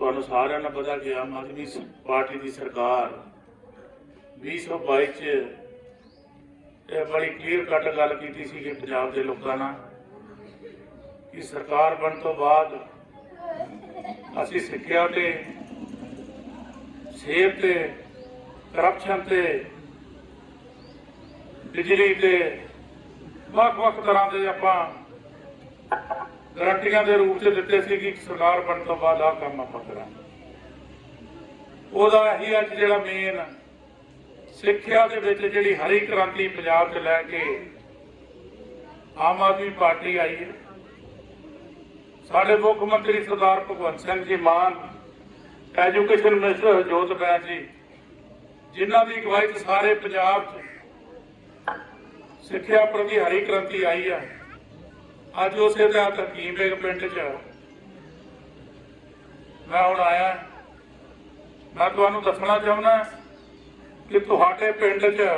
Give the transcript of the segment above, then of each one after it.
ਤੁਹਾਨੂੰ ਸਾਰਿਆਂ ਨੂੰ ਪਤਾ ਕਿ ਆਮ ਆਦਮੀ ਪਾਰਟੀ ਦੀ ਸਰਕਾਰ 2022 ਚ ਇਹ ਬੜੀ ਕਲੀਅਰ ਕੱਟ ਗੱਲ ਕੀਤੀ ਸੀ ਕਿ ਪੰਜਾਬ ਦੇ ਲੋਕਾਂ ਨਾਲ ਕਿ ਸਰਕਾਰ ਬਣ ਤੋਂ ਬਾਅਦ ਅਸੀਂ ਸਿੱਖਿਆ ਤੇ, ਸਿਹਤ ਤੇ ਕਰਪਸ਼ਨ ਤੇ, ਬਿਜਲੀ ਤੇ, ਵੱਖ-ਵੱਖ ਤਰ੍ਹਾਂ ਦੇ ਆਪਾਂ ਗਰੰਟੀਆਂ ਦੇ ਰੂਪ 'ਚ ਦਿੱਤੇ ਸੀ ਕਿ ਸਰਕਾਰ ਬਣਨ ਤੋਂ ਬਾਅਦ ਆਹ ਕੰਮ ਆਪਾਂ ਕਰਾਂਗੇ। ਉਹਦਾ ਇਹੀ ਅੱਜ ਜਿਹੜਾ ਮੇਨ ਸਿੱਖਿਆ ਦੇ ਵਿੱਚ ਜਿਹੜੀ ਹਰੀ ਕ੍ਰਾਂਤੀ ਪੰਜਾਬ 'ਚ ਲੈ ਕੇ ਆਮ ਆਦਮੀ ਪਾਰਟੀ ਆਈ ਹੈ। ਸਾਡੇ ਮੁੱਖ ਮੰਤਰੀ ਸਰਦਾਰ ਭਗਵੰਤ ਸਿੰਘ ਜੀ ਮਾਨ ਐਜੂਕੇਸ਼ਨ ਮਿਨਿਸਟਰ ਹਰਜੋਤ ਬੈਂਸ ਜੀ, ਜਿਨ੍ਹਾਂ ਦੀ ਅਗਵਾਈ ਸਾਰੇ ਪੰਜਾਬ 'ਚ ਸਿੱਖਿਆ ਪ੍ਰਤੀ ਹਰੀ ਕ੍ਰਾਂਤੀ ਆਈ ਹੈ ਅੱਜ ਉਸੇ ਦਾ ਹਕੀਮ ਬੇਗ ਪਿੰਡ 'ਚ ਮੈਂ ਹੁਣ ਆਇਆ। ਮੈਂ ਤੁਹਾਨੂੰ ਦੱਸਣਾ ਚਾਹੁੰਦਾ ਕਿ ਤੁਹਾਡੇ ਪਿੰਡ 'ਚ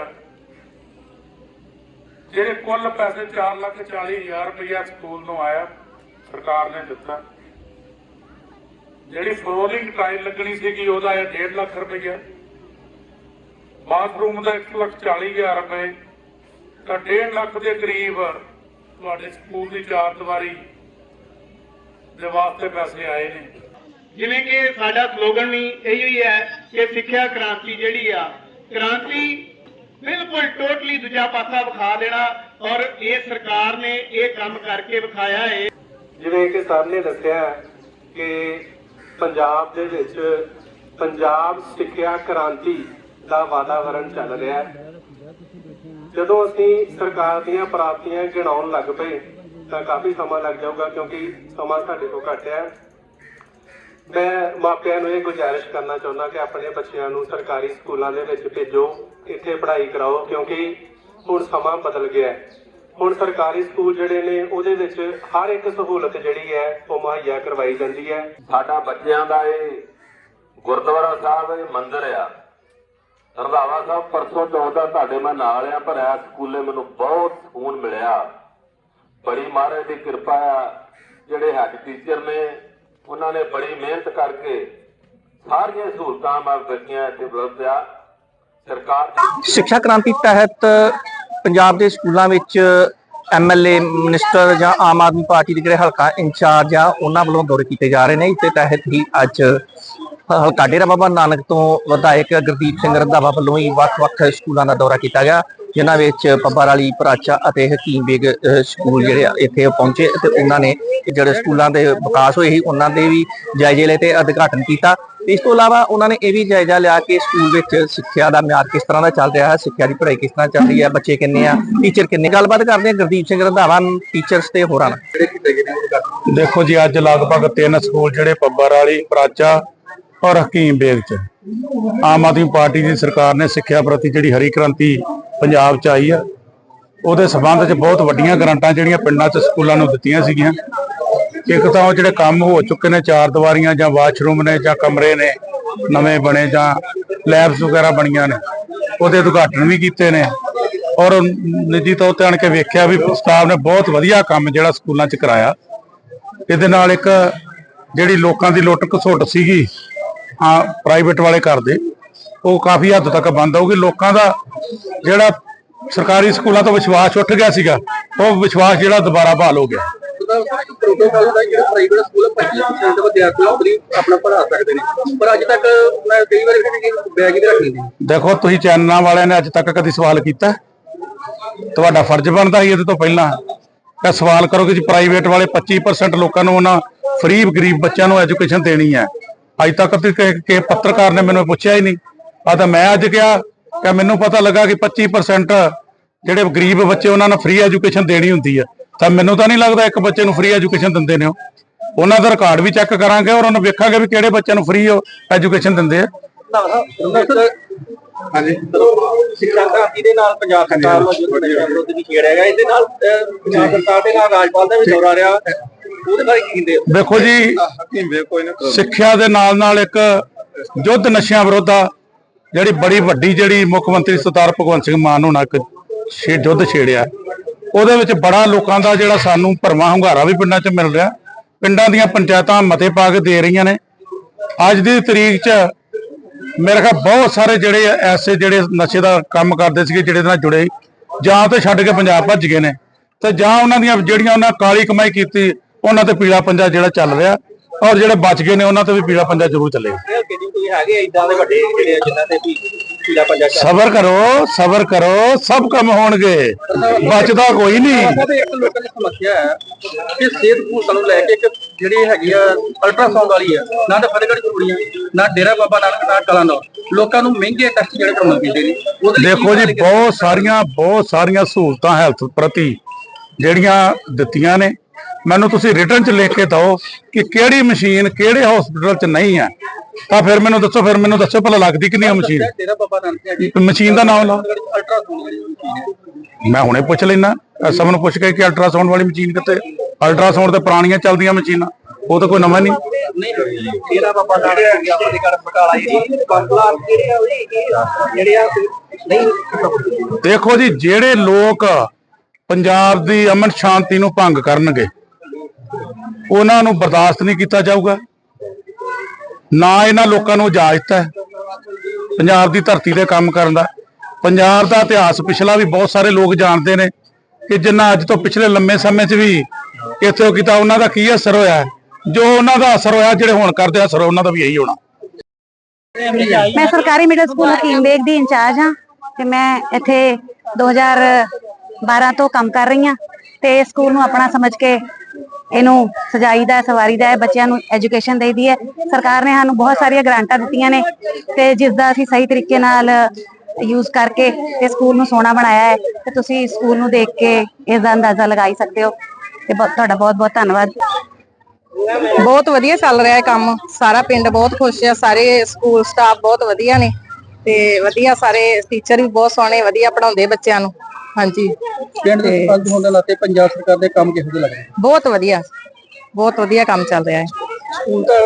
ਜਿਹੜੇ ਕੁੱਲ ਪੈਸੇ 4 ਲੱਖ 40 ਹਜ਼ਾਰ ਰੁਪਇਆ ਸਕੂਲ ਨੂੰ ਆਇਆ, ਸਰਕਾਰ ਨੇ ਦਿੱਤਾ। ਜਿਹੜੀ ਫਲੋਰਿੰਗ ਟਾਈਲ ਲੱਗਣੀ ਸੀਗੀ, ਉਹਦਾ ਹੈ 1.5 ਲੱਖ ਰੁਪਇਆ ਬਾਥਰੂਮ ਦਾ 1 ਲੱਖ 40 ਹਜ਼ਾਰ ਰੁਪਏ। ਤਾਂ 1.5 ਲੱਖ ਦੇ ਕਰੀਬ ਤੁਹਾਡੇ ਸਕੂਲ ਦੀ ਚਾਰ ਦੀਵਾਰੀ ਦੇ ਵਾਸਤੇ ਪੈਸੇ ਆਏ ਨੇ। ਜਿਵੇਂ ਕਿ ਸਾਡਾ ਸਲੋਗਨ ਵੀ ਇਹੀ ਹੀ ਹੈ ਕਿ ਸਿੱਖਿਆ ਕ੍ਰਾਂਤੀ ਜਿਹੜੀ ਆ ਕ੍ਰਾਂਤੀ ਬਿਲਕੁਲ ਟੋਟਲੀ ਦੂਜਾ ਪਾਸਾ ਵਿਖਾ ਦੇਣਾ ਔਰ ਇਹ ਸਰਕਾਰ ਨੇ ਇਹ ਕੰਮ ਕਰਕੇ ਵਿਖਾਇਆ ਹੈ। ਜਿਵੇਂ ਕਿ ਸਰ ਨੇ ਦੱਸਿਆ ਕਿ ਪੰਜਾਬ ਦੇ ਵਿੱਚ ਪੰਜਾਬ ਸਿੱਖਿਆ ਕ੍ਰਾਂਤੀ ਦਾ ਵਾਤਾਵਰਣ ਚੱਲ ਰਿਹਾ ਹੈ। ਜਦੋਂ ਅਸੀਂ ਸਰਕਾਰ ਦੀਆਂ ਪ੍ਰਾਪਤੀਆਂ ਗਿਣਾਉਣ ਲੱਗ ਪਏ, ਤਾਂ ਕਾਫੀ ਸਮਾਂ ਲੱਗ ਜਾਊਗਾ ਕਿਉਂਕਿ ਸਮਾਂ ਸਾਡੇ ਕੋਲ ਘੱਟ ਹੈ। ਮੈਂ ਮਾਪਿਆਂ ਨੂੰ ਇਹ ਗੁਜ਼ਾਰਿਸ਼ ਕਰਨਾ ਚਾਹੁੰਦਾ ਕਿ ਆਪਣੇ ਬੱਚਿਆਂ ਨੂੰ ਸਰਕਾਰੀ ਸਕੂਲਾਂ ਦੇ ਵਿੱਚ ਭੇਜੋ, ਇੱਥੇ ਪੜ੍ਹਾਈ ਕਰਾਓ, ਕਿਉਂਕਿ ਹੁਣ ਸਮਾਂ ਬਦਲ ਗਿਆ ਹੁਣ ਸਰਕਾਰੀ ਸਕੂਲ ਜਿਹੜੇ ਨੇ, ਉਹਦੇ ਵਿੱਚ ਹਰ ਇੱਕ ਸਹੂਲਤ ਜਿਹੜੀ ਹੈ, ਉਹ ਮੁਹੱਈਆ ਕਰਵਾਈ ਜਾਂਦੀ ਹੈ। ਸਾਡਾ ਬੱਚਿਆਂ ਦਾ ਇਹ ਗੁਰਦੁਆਰਾ ਸਾਹਿਬ, ਇਹ ਮੰਦਿਰ ਆ। ਰੰਧਾਵਾ ਸਾਹਿਬ, ਪਰਸੋਂ ਚੌਥਾ ਤੁਹਾਡੇ ਮੈਂ ਨਾਲ ਆ, ਪਰ ਐ ਸਕੂਲੇ ਮੈਨੂੰ ਬਹੁਤ ਸਕੂਨ ਮਿਲਿਆ। ਬੜੀ ਮਹਾਰਾਜ ਦੀ ਕਿਰਪਾ ਆ, ਜਿਹੜੇ ਹੈਡ ਟੀਚਰ ਨੇ, ਉਹਨਾਂ ਨੇ ਬੜੀ ਮਿਹਨਤ ਕਰਕੇ ਸਾਰੀਆਂ ਸਹੂਲਤਾਂ ਮੈਂ ਬੱਚਿਆਂ ਇੱਥੇ ਉਪਲਬਧ ਆ। ਸਰਕਾਰ ਸਿੱਖਿਆ ਕ੍ਰਾਂਤੀ ਤਹਿਤ ਪੰਜਾਬ ਦੇ ਸਕੂਲਾਂ ਵਿੱਚ ਐਮਐਲਏ ਮਿਨਿਸਟਰ ਜਾਂ ਆਮ ਆਦਮੀ ਪਾਰਟੀ ਦੇ ਜਿਹੜੇ ਹਲਕਾ ਇੰਚਾਰਜ ਆ, ਉਹਨਾਂ ਵੱਲੋਂ ਦੌਰੇ ਕੀਤੇ ਜਾ ਰਹੇ ਨੇ। ਇਸ ਦੇ ਤਹਿਤ ਹੀ ਅੱਜ ਹਲਕਾ ਡੇਰਾ ਬਾਬਾ ਨਾਨਕ ਤੋਂ ਵਿਧਾਇਕ ਗੁਰਦੀਪ ਸਿੰਘ ਰੰਧਾਵਾ ਵੱਲੋਂ ਹੀ ਵੱਖ-ਵੱਖ ਸਕੂਲਾਂ ਦਾ ਦੌਰਾ ਕੀਤਾ ਗਿਆ ਜਿਨ੍ਹਾਂ ਵਿੱਚ ਪੱਬਾਰ ਵਾਲੀ ਪ੍ਰਾਚਾ ਅਤੇ ਹਕੀਮ ਬੇਗ ਸਕੂਲ ਜਿਹੜੇ ਇੱਥੇ ਪਹੁੰਚੇ ਤੇ ਉਹਨਾਂ ਨੇ ਜਿਹੜੇ ਸਕੂਲਾਂ ਦੇ ਵਿਕਾਸ ਹੋਏ ਸੀ ਉਹਨਾਂ ਦੇ ਵੀ ਜਾਇਜ਼ੇ ਲਏ ਤੇ ਉਦਘਾਟਨ ਕੀਤਾ। ਇਸ ਤੋਂ ਇਲਾਵਾ ਉਹਨਾਂ ਨੇ ਇਹ ਵੀ ਜਾਇਜ਼ਾ ਲਿਆ ਕਿ ਸਕੂਲ ਵਿੱਚ ਸਿੱਖਿਆ ਦਾ ਮਿਆਰ ਕਿਸ ਤਰ੍ਹਾਂ ਦਾ ਚੱਲ ਰਿਹਾ ਹੈ ਸਿੱਖਿਆ ਦੀ ਪੜ੍ਹਾਈ ਕਿਸ ਤਰ੍ਹਾਂ ਚੱਲ ਰਹੀ ਹੈ ਬੱਚੇ ਕਿੰਨੇ ਆ ਟੀਚਰ ਕਿੰਨੇ? ਗੱਲਬਾਤ ਕਰਦੇ ਆ ਗੁਰਦੀਪ ਸਿੰਘ ਰੰਧਾਵਾ ਟੀਚਰਸ ਤੇ ਹੋਰਾਂ ਨਾਲ। ਦੇਖੋ ਜੀ ਅੱਜ ਲਗਭਗ ਤਿੰਨ ਸਕੂਲ ਜਿਹੜੇ ਪੱਬਰ ਵਾਲੀ ਪ੍ਰਾਚਾ ਔਰ ਹਕੀਮ ਬੇਗ ਚ। ਆਮ ਆਦਮੀ ਪਾਰਟੀ ਦੀ ਸਰਕਾਰ ਨੇ ਸਿੱਖਿਆ ਪ੍ਰਤੀ ਜਿਹੜੀ ਹਰੀ ਕ੍ਰਾਂਤੀ ਪੰਜਾਬ ਚ ਆਈ ਆ, ਉਹਦੇ ਸਬੰਧ ਚ ਬਹੁਤ ਵੱਡੀਆਂ ਗ੍ਰਾਂਟਾਂ ਜਿਹੜੀਆਂ ਪਿੰਡਾਂ ਚ ਸਕੂਲਾਂ ਨੂੰ ਦਿੱਤੀਆਂ ਸੀਗੀਆਂ। ਇੱਕ ਤਾਂ ਉਹ ਜਿਹੜੇ ਕੰਮ ਹੋ ਚੁੱਕੇ ਨੇ, ਚਾਰ ਦੀਵਾਰੀਆਂ ਜਾਂ ਵਾਸ਼ਰੂਮ ਨੇ ਜਾਂ ਕਮਰੇ ਨੇ, ਨਵੇਂ ਬਣੇ ਜਾਂ ਲੈਬਸ ਵਗੈਰਾ ਬਣੀਆਂ ਨੇ, ਉਹਦੇ ਉਦਘਾਟਨ ਵੀ ਕੀਤੇ ਨੇ। ਔਰ ਨਿੱਜੀ ਤੌਰ ਤੇ ਆਣ ਕੇ ਵੇਖਿਆ ਵੀ ਸਟਾਫ ਨੇ ਬਹੁਤ ਵਧੀਆ ਕੰਮ ਜਿਹੜਾ ਸਕੂਲਾਂ 'ਚ ਕਰਾਇਆ। ਇਹਦੇ ਨਾਲ ਇੱਕ ਜਿਹੜੀ ਲੋਕਾਂ ਦੀ ਲੁੱਟ ਘਸੁੱਟ ਸੀਗੀ ਆ ਪ੍ਰਾਈਵੇਟ ਵਾਲੇ ਕਰਦੇ ਉਹ ਕਾਫੀ ਹੱਦ ਤੱਕ ਬੰਦ ਹੋਊਗੀ। ਲੋਕਾਂ ਦਾ ਜਿਹੜਾ ਸਰਕਾਰੀ ਸਕੂਲਾਂ ਤੋਂ ਵਿਸ਼ਵਾਸ ਉੱਠ ਗਿਆ ਸੀਗਾ, ਉਹ ਵਿਸ਼ਵਾਸ ਜਿਹੜਾ ਦੁਬਾਰਾ ਬਹਾਲ ਹੋ ਗਿਆ। ਪ੍ਰੋਟੋਕਾਲ ਦਾ ਜਿਹੜਾ ਪ੍ਰਾਈਵੇਟ ਸਕੂਲ 25% ਵਿਦਿਆਰਥੀ ਉਹ ਆਪਣਾ ਪੜ੍ਹਾ ਸਕਦੇ ਨੇ ਪਰ ਅੱਜ ਤੱਕ ਮੈਂ ਕਈ ਵਾਰ ਬੈਗ ਹੀ ਰੱਖ ਲੈਂਦੇ ਦੇਖੋ, ਤੁਸੀਂ ਚੈਨਲਾਂ ਵਾਲਿਆਂ ਨੇ ਅੱਜ ਤੱਕ ਕਦੀ ਸਵਾਲ ਕੀਤਾ? ਤੁਹਾਡਾ ਫਰਜ਼ ਬਣਦਾ ਸੀ ਇਹਦੇ ਤੋਂ ਪਹਿਲਾਂ। ਕਿ ਸਵਾਲ ਕਰੋ ਕਿ ਜੀ ਪ੍ਰਾਈਵੇਟ ਵਾਲੇ 25% ਲੋਕਾਂ ਨੂੰ ਉਹਨਾਂ ਫ੍ਰੀ ਗਰੀਬ ਬੱਚਿਆਂ ਨੂੰ ਐਜੂਕੇਸ਼ਨ ਦੇਣੀ ਹੈ। ਅੱਜ ਤੱਕ ਤੇ ਕਿਸੇ ਕਿਸੇ ਪੱਤਰਕਾਰ ਨੇ ਮੈਨੂੰ ਪੁੱਛਿਆ ਹੀ ਨਹੀਂ। ਆ ਤਾਂ ਮੈਂ ਅੱਜ ਕਿਹਾ ਕਿ ਮੈਨੂੰ ਪਤਾ ਲੱਗਾ ਕਿ 25% ਜਿਹੜੇ ਗਰੀਬ ਬੱਚੇ ਉਹਨਾਂ ਨੂੰ ਫ੍ਰੀ ਐਜੂਕੇਸ਼ਨ ਦੇਣੀ ਹੁੰਦੀ ਹੈ ਤਾਂ ਮੈਨੂੰ ਤਾਂ ਨਹੀਂ ਲੱਗਦਾ ਇੱਕ ਬੱਚੇ ਨੂੰ ਫ੍ਰੀ ਐਜੂਕੇਸ਼ਨ ਦਿੰਦੇ ਨੇ ਉਹ। ਉਹਨਾਂ ਦਾ ਰਿਕਾਰਡ ਵੀ ਚੈੱਕ ਕਰਾਂਗੇ ਔਰ ਉਹਨਾਂ ਵੇਖਾਂਗੇ ਵੀ ਕਿਹੜੇ ਬੱਚਿਆਂ ਨੂੰ ਫ੍ਰੀ ਐਜੂਕੇਸ਼ਨ ਦਿੰਦੇ ਆ। ਹਾਂਜੀ। ਸਿੱਖਿਆ ਕ੍ਰਾਂਤੀ ਦੇ ਨਾਲ ਪੰਜਾਬ ਸਰਕਾਰ ਨੂੰ ਜੋ ਨਸ਼ਾ ਵਿਰੋਧ ਵੀ ਛੇੜਿਆ ਗਿਆ ਇਹਦੇ ਨਾਲ ਪੰਜਾਬ ਸਰਕਾਰ ਦੇ ਨਾਲ ਰਾਜਪਾਲ ਦਾ ਵੀ ਦੌਰਾ ਰਿਹਾ। ਉਹਦੇ ਬਾਰੇ ਕੀ ਕਹਿੰਦੇ ਹੋ ਦੇਖੋ ਜੀ ਸਿੱਖਿਆ ਦੇ ਨਾਲ ਨਾਲ ਇੱਕ ਯੁੱਧ ਨਸ਼ਿਆਂ ਵਿਰੁੱਧ ਆ ਜਿਹੜੀ ਬੜੀ ਵੱਡੀ ਜਿਹੜੀ ਮੁੱਖ ਮੰਤਰੀ ਸਰਦਾਰ ਭਗਵੰਤ ਸਿੰਘ ਮਾਨ ਹੋਣਾ ਇੱਕ ਛੇ ਯੁੱਧ ਛੇੜਿਆ। ਉਹਦੇ ਵਿੱਚ ਬੜਾ ਲੋਕਾਂ ਦਾ ਜਿਹੜਾ ਸਾਨੂੰ ਭਰਵਾਂ ਹੁੰਗਾਰਾ ਵੀ ਪਿੰਡਾਂ 'ਚ ਮਿਲ ਰਿਹਾ। ਪਿੰਡਾਂ ਦੀਆਂ ਪੰਚਾਇਤਾਂ ਮਤੇ ਪਾ ਕੇ ਦੇ ਰਹੀਆਂ ਨੇ। ਅੱਜ ਦੀ ਤਰੀਕ 'ਚ ਮੇਰੇ ਖਿਆਲ ਬਹੁਤ ਸਾਰੇ ਜਿਹੜੇ ਐਸੇ ਜਿਹੜੇ ਨਸ਼ੇ ਦਾ ਕੰਮ ਕਰਦੇ ਸੀਗੇ ਜਿਹੜੇ ਨਾਲ ਜੁੜੇ ਜਾਂ ਤੇ ਛੱਡ ਕੇ ਪੰਜਾਬ ਭੱਜ ਗਏ ਨੇ। ਤੇ ਜਾਂ ਉਹਨਾਂ ਦੀਆਂ ਜਿਹੜੀਆਂ ਉਹਨਾਂ ਕਾਲੀ ਕਮਾਈ ਕੀਤੀ ਉਹਨਾਂ ਤੇ ਪੀਲਾ ਪੰਜਾ ਜਿਹੜਾ ਚੱਲ ਰਿਹਾ ਔਰ ਜਿਹੜੇ ਬਚ ਗਏ ਨੇ ਉਹਨਾਂ ਤੇ ਵੀ ਪੀਲਾ ਪੰਜਾ ਜ਼ਰੂਰ ਚੱਲੇਗਾ। ਹਲਕੇ ਦੀ ਕੋਈ ਹੈਗੇ ਇਦਾਂ ਦੇ ਵੱਡੇ ਜਿਹੜੇ ਜਿਨ੍ਹਾਂ ਤੇ ਵੀ ਪੀਲਾ ਪੰਜਾ ਸਬਰ ਕਰੋ ਸਬਰ ਕਰੋ ਸਭ ਕੰਮ ਹੋਣਗੇ। ਬਚਦਾ ਕੋਈ ਨਹੀਂ। ਇੱਕ ਲੋਕਾਂ ਦੀ ਸਮੱਸਿਆ ਹੈ ਕਿ ਸਿਹਤ ਸਹੂਲਤਾਂ ਨੂੰ ਲੈ ਕੇ ਇੱਕ ਜਿਹੜੀ ਹੈਗੀ ਆ ਅਲਟਰਾਸਾਊਂਡ ਵਾਲੀ ਆ ਨਾ ਤਾਂ ਫਤਿਹਗੜ੍ਹ ਚੂੜੀਆਂ ਨਾ ਡੇਰਾ ਬਾਬਾ ਨਾਨਕ ਨਾ ਕਲਾਨੌਰ ਲੋਕਾਂ ਨੂੰ ਮਹਿੰਗੇ ਟੈਸਟ ਜਿਹੜੇ ਪੈਂਦੇ ਨੇ ਦੇਖੋ ਜੀ ਬਹੁਤ ਸਾਰੀਆਂ ਬਹੁਤ ਸਾਰੀਆਂ ਸਹੂਲਤਾਂ ਹੈਲਥ ਪ੍ਰਤੀ ਜਿਹੜੀਆਂ ਦਿੱਤੀਆਂ ਨੇ ਮੈਨੂੰ ਤੁਸੀਂ ਰਿਟਰਨ ਚ ਲਿਖ ਕੇ ਦਿਓ ਕਿ ਕਿਹੜੀ ਮਸ਼ੀਨ ਕਿਹੜੇ ਹਸਪੀਟਲ ਚ ਨਹੀਂ ਹੈ। ਤਾਂ ਫਿਰ ਮੈਨੂੰ ਦੱਸੋ ਫਿਰ ਮੈਨੂੰ ਦੱਸੋ ਭਲਾ ਲੱਗਦੀ ਕਿ ਨਹੀਂ ਉਹ ਮਸ਼ੀਨ ਮਸ਼ੀਨ ਦਾ ਨਾਮ ਲਓ। ਮੈਂ ਹੁਣੇ ਪੁੱਛ ਲੈਣਾ ਸਭ ਨੂੰ ਪੁੱਛ ਕੇ ਕਿ ਅਲਟਰਾਸਾਊਂਡ ਵਾਲੀ ਮਸ਼ੀਨ ਕਿੱਥੇ? ਅਲਟਰਾਸਾਊਂਡ ਤੇ ਪੁਰਾਣੀਆਂ ਚੱਲਦੀਆਂ ਮਸ਼ੀਨਾਂ ਉਹ ਤਾਂ ਕੋਈ ਨਵਾਂ ਨਹੀਂ। ਡੇਰਾ ਬਾਬਾ ਨਾਨਕ ਆ ਬਟਾਲਾ ਬੰਗਲਾ ਆ ਜਿਹੜੇ ਆ ਨਹੀਂ ਦੇਖੋ ਜੀ ਜਿਹੜੇ ਲੋਕ ਪੰਜਾਬ ਦੀ ਅਮਨ ਸ਼ਾਂਤੀ ਨੂੰ ਭੰਗ ਕਰਨਗੇ ਉਹਨਾਂ ਨੂੰ ਬਰਦਾਸ਼ਤ ਨਹੀਂ ਕੀਤਾ ਜਾਊਗਾ। ਨਾ ਇਹਨਾਂ ਲੋਕਾਂ ਨੂੰ ਇਜਾਜ਼ਤ ਹੈ। ਪੰਜਾਬ ਦੀ ਧਰਤੀ ਤੇ ਕੰਮ ਕਰਨ ਦਾ। ਪੰਜਾਬ ਦਾ ਇਤਿਹਾਸ ਪਿਛਲਾ ਵੀ ਬਹੁਤ ਸਾਰੇ ਲੋਕ ਜਾਣਦੇ ਨੇ ਕਿ ਜਿੰਨਾ ਅੱਜ ਤੋਂ ਪਿਛਲੇ ਲੰਮੇ ਸਮੇਂ 'ਚ ਵੀ ਇੱਥੇ ਕੀਤਾ, ਉਹਨਾਂ ਦਾ ਕੀ ਅਸਰ ਹੋਇਆ ਜੋ ਉਹਨਾਂ ਦਾ ਅਸਰ ਹੋਇਆ, ਜਿਹੜੇ ਹੁਣ ਕਰਦੇ ਅਸਰ, ਉਹਨਾਂ ਦਾ ਵੀ ਇਹੀ ਹੋਣਾ। ਮੈਂ ਸਰਕਾਰੀ ਮਿਡਲ ਸਕੂਲ ਹਕੀਮ ਬੇਗ ਦੀ ਇੰਚਾਰਜ ਹਾਂ ਤੇ ਮੈਂ ਇੱਥੇ 2012 ਤੋਂ ਕੰਮ ਕਰ ਰਹੀ ਹਾਂ ਤੇ ਸਕੂਲ ਨੂੰ ਆਪਣਾ ਸਮਝ ਕੇ ਇਹਨੂੰ ਸਜਾਈਦਾ ਹੈ ਸਵਾਰੀਦਾ ਹੈ, ਬੱਚਿਆਂ ਨੂੰ ਐਜੂਕੇਸ਼ਨ ਦੇਈਦੀ ਹੈ। ਸਰਕਾਰ ਨੇ ਸਾਨੂੰ ਬਹੁਤ ਸਾਰੀਆਂ ਗ੍ਰਾਂਟਾਂ ਦਿੱਤੀਆਂ ਨੇ ਤੇ ਜਿਸ ਦਾ ਅਸੀਂ ਸਹੀ ਤਰੀਕੇ ਨਾਲ ਯੂਜ਼ ਕਰਕੇ ਤੇ ਸਕੂਲ ਨੂੰ ਸੋਹਣਾ ਬਣਾਇਆ ਹੈ ਤੇ ਤੁਸੀਂ ਸਕੂਲ ਨੂੰ ਦੇਖ ਕੇ ਇਸ ਦਾ ਅੰਦਾਜ਼ਾ ਲਗਾਈ ਸਕਦੇ ਹੋ ਤੇ ਬਹੁਤ- ਤੁਹਾਡਾ ਬਹੁਤ ਬਹੁਤ ਧੰਨਵਾਦ। ਬਹੁਤ ਵਧੀਆ ਚੱਲ ਰਿਹਾ ਹੈ ਕੰਮ। ਸਾਰਾ ਪਿੰਡ ਬਹੁਤ ਖੁਸ਼ ਹੈ ਸਾਰੇ ਸਕੂਲ ਸਟਾਫ ਬਹੁਤ ਵਧੀਆ ਨੇ ਤੇ ਵਧੀਆ ਸਾਰੇ ਟੀਚਰ ਵੀ ਬਹੁਤ ਸੋਹਣੇ, ਵਧੀਆ ਪੜਾਉਂਦੇ ਬੱਚਿਆਂ ਨੂੰ। ਹਾਂਜੀ। ਪਿੰਡ ਦੇ ਸਰਪੰਚ ਹੋਣ ਦੇ ਨਾਤੇ ਪੰਜਾਬ ਸਰਕਾਰ ਦੇ ਕੰਮ ਕਿਹੋ ਜਿਹੇ ਲੱਗਦੇ ਬਹੁਤ ਵਧੀਆ। ਬਹੁਤ ਵਧੀਆ ਕੰਮ ਚੱਲ ਰਿਹਾ ਹੈ। ਸਕੂਲ ਤਾਂ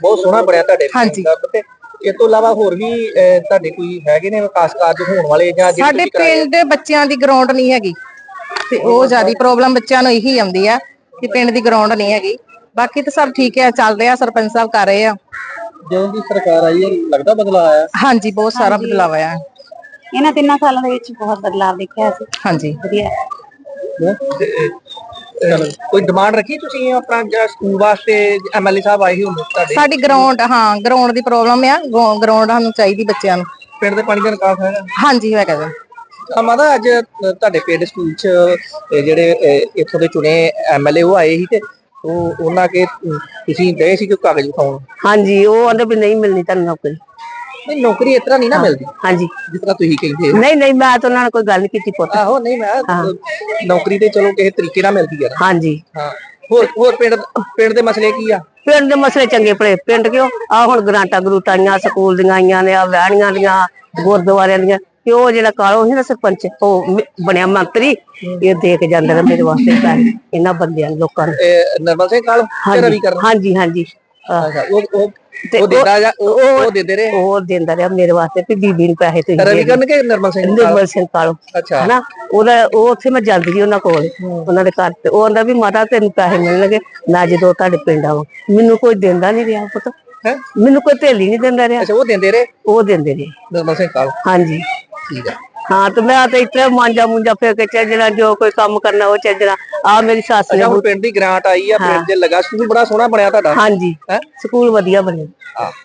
ਬਹੁਤ ਸੋਹਣਾ ਬਣਿਆ ਤੁਹਾਡੇ ਪਿੰਡ। ਦਾ ਤੇ ਇਸ ਤੋਂ ਇਲਾਵਾ ਹੋਰ ਵੀ ਅਹ, ਤੁਹਾਡੇ ਕੋਈ ਹੈਗੇ ਨੇ ਵਿਕਾਸ ਕਾਰਜ ਹੋਣ ਵਾਲੇ ਜਾਂ ਜਿਹੜੇ ਸਾਡੇ ਤੁਸੀਂ ਕਰਾਏ? ਪਿੰਡ ਦੇ ਬੱਚਿਆਂ ਦੀ ਗਰਾਊਂਡ ਨਹੀਂ ਹੈਗੀ। ਤੇ ਉਹ ਜ਼ਿਆਦਾ ਪ੍ਰੋਬਲਮ ਬੱਚਿਆਂ ਨੂੰ ਇਹੀ ਆਉਂਦੀ ਆ ਕਿ ਪਿੰਡ ਦੀ ਗਰਾਊਂਡ ਨਹੀਂ ਹੈਗੀ। ਬਾਕੀ ਤਾਂ ਸਭ ਠੀਕ ਹੈ ਚੱਲ ਰਿਹਾ ਸਰਪੰਚ ਸਾਹਿਬ ਕਰ ਰਹੇ ਆ। ਜਦੋਂ ਦੀ ਸਰਕਾਰ ਆਈ ਹੈ ਲੱਗਦਾ ਬਦਲਾਅ ਆਇਆ। ਹਾਂਜੀ ਬਹੁਤ ਸਾਰਾ ਬਦਲਾਅ ਆਇਆ। ਹੈ। ਇਹਨਾਂ ਤਿੰਨਾਂ ਸਾਲਾਂ ਦੇ ਵਿੱਚ ਬਹੁਤ ਬਦਲਾਅ ਦੇਖਿਆ ਅਸੀਂ ਹਾਂਜੀ। ਵਧੀਆ। ਹੈ। ਕੋਈ ਡਿਮਾਂਡ ਰੱਖੀ ਤੁਸੀਂ ਆਪਣਾ ਜਿਹੜਾ ਸਕੂਲ ਵਾਸਤੇ ਐਮਐਲਏ ਸਾਹਿਬ ਆਏ ਸੀ ਹੁੰਦੇ ਤੁਹਾਡੇ? ਸਾਡੀ ਗਰਾਊਂਡ ਹਾਂ ਗਰਾਊਂਡ ਦੀ ਪ੍ਰੋਬਲਮ ਆ। ਗਰਾਊਂਡ ਸਾਨੂੰ ਚਾਹੀਦੀ ਬੱਚਿਆਂ ਨੂੰ। ਪਿੰਡ ਦੇ ਪਾਣੀ ਦਾ ਨਿਕਾਸ ਹੈਗਾ ਹਾਂਜੀ ਹੈਗਾ ਜੀ। ਮਾਤਾ ਅੱਜ ਤੁਹਾਡੇ ਪਿੰਡ ਸਕੂਲ ਚ ਜਿਹੜੇ ਇੱਥੋਂ ਦੇ ਚੁਣੇ ਐਮਐਲਏ ਉਹ ਆਏ ਸੀ ਤੇ ਉਹ ਉਹਨਾਂ ਕੇ ਤੁਸੀਂ ਗਏ ਸੀ ਕਿ ਕਾਗਜ਼ ਵਿਖਾਉਣ? ਹਾਂਜੀ ਉਹ ਆਂਦੇ ਵੀ ਨਹੀਂ ਮਿਲਣੀ ਤੁਹਾਨੂੰ ਨੌਕਰੀ। ਨਹੀਂ ਨੌਕਰੀ ਇਸ ਤਰ੍ਹਾਂ ਨਹੀਂ ਨਾ ਮਿਲਦੀ। ਹਾਂਜੀ। ਜਿਸ ਤਰ੍ਹਾਂ ਤੁਸੀਂ ਕਹਿੰਦੇ ਹੋ। ਨਹੀਂ ਨਹੀਂ ਮੈਂ ਤਾਂ ਉਹਨਾਂ ਨਾਲ ਕੋਈ ਗੱਲ ਨਹੀਂ ਕੀਤੀ ਪੁੱਤ। ਆਹੋ ਨਹੀਂ ਮੈਂ ਨੌਕਰੀ ਤੇ ਚਲੋ ਕਿਸੇ ਤਰੀਕੇ ਨਾਲ ਮਿਲਦੀ ਹੈ ਹਾਂਜੀ। ਹਾਂ। ਹੋਰ ਹੋਰ ਪਿੰਡ ਪਿੰਡ ਦੇ ਮਸਲੇ ਕੀ ਆ? ਪਿੰਡ ਦੇ ਮਸਲੇ ਚੰਗੇ ਭਲੇ। ਪਿੰਡ ਕਿਉਂ? ਆ ਹੁਣ ਗਰਾਂਟਾਂ ਗਰੂਟਾਂ ਆਈਆਂ ਸਕੂਲ ਦੀਆਂ ਆਈਆਂ ਨੇ ਆ ਵਹਿਣੀਆਂ ਦੀਆਂ ਗੁਰਦੁਆਰਿਆਂ ਦੀਆਂ। ਤੇ ਉਹ ਜਿਹੜਾ ਕਾਲੋ ਸੀ ਨਾ ਸਰਪੰਚ ਉਹ ਮ- ਬਣਿਆ ਮੰਤਰੀ ਇਹ ਦੇ ਕੇ ਜਾਂਦੇ ਨੇ ਮੇਰੇ ਵਾਸਤੇ ਪੈਸੇ। ਇਹਨਾਂ ਬੰਦਿਆਂ ਨੂੰ ਲੋਕਾਂ ਨੂੰ। ਇਹ ਨਰਮਲ ਸਿੰਘ ਕਾਲ ਤੇ ਰਵੀ ਹਾਂਜੀ ਕਰਨ ਹਾਂਜੀ ਹਾਂਜੀ। ਅੱਛਾ, ਉਹ ਉਹ ਤੇ ਉਹ ਦਿੰਦਾ ਉਹ- ਜਾਂ ਉਹ ਉਹ- ਉਹ ਦਿੰਦੇ ਰਹੇ? ਉਹ ਦਿੰਦਾ ਰਿਹਾ ਮੇਰੇ ਵਾਸਤੇ ਵੀ ਬੀਬੀ ਨੂੰ ਪੈਸੇ ਤੁਸੀਂ ਰਵੀ ਦੇ ਦਿਓ। ਕਰਨ ਕੇ ਨਰਮਲ ਸਿੰਘ ਕਾਲ? ਨਿਰਮਲ ਸਿੰਘ ਕਾਲੋ ਅੱਛਾ। ਹਨਾ? ਉਹਦਾ ਉਹ ਉੱਥੇ ਮੈਂ ਜਾਂਦੀ ਸੀ ਉਹਨਾਂ ਕੋਲ ਉਹਨਾਂ ਦੇ ਘਰ ਤੇ। ਉਹ ਕਹਿੰਦਾ ਵੀ ਮਾਤਾ ਤੈਨੂੰ ਪੈਸੇ ਮਿਲਣਗੇ ਮੈਂ ਜਦੋਂ ਤੁਹਾਡੇ ਪਿੰਡ ਆਵਾਂ। ਮੈਨੂੰ ਕੋਈ ਦਿੰਦਾ ਨਹੀਂ ਰਿਹਾ ਪੁੱਤ? ਮੈਨੂੰ ਕੋਈ ਥੇਲੀ ਨਹੀਂ ਦਿੰਦਾ ਰਿਹਾ। ਅੱਛਾ ਉਹ ਦਿੰਦੇ ਰਹੇ? ਉਹ ਦਿੰਦੇ ਨੇ ਨਰਮਲ ਸਿੰਘ ਕਾਲ? ਹਾਂਜੀ। ਠੀਕ ਆ। ਹਾਂ ਤੇ ਮੈਂ ਤੇ ਇੱਥੇ ਮਾਂਜਾ ਮੁੰਜਾ ਫੇਰ ਕੇ ਚੱਜਣਾ ਜੋ ਕੋਈ ਕੰਮ ਕਰਨਾ ਉਹ ਚੱਜਣਾ ਆ ਮੇਰੀ ਸੱਸ ਨੇ ਅੱਛਾ ਹੁਣ ਪਿੰਡ ਦੀ ਗ੍ਰਾਂਟ ਆਈ ਆ ਪਿੰਡ ਦੇ ਲਗਾ ਸਕੂਲ ਬੜਾ ਸੋਹਣਾ ਬਣਿਆ ਤੁਹਾਡਾ। ਹਾਂਜੀ ਹੈਂ? ਸਕੂਲ ਵਧੀਆ ਬਣੇ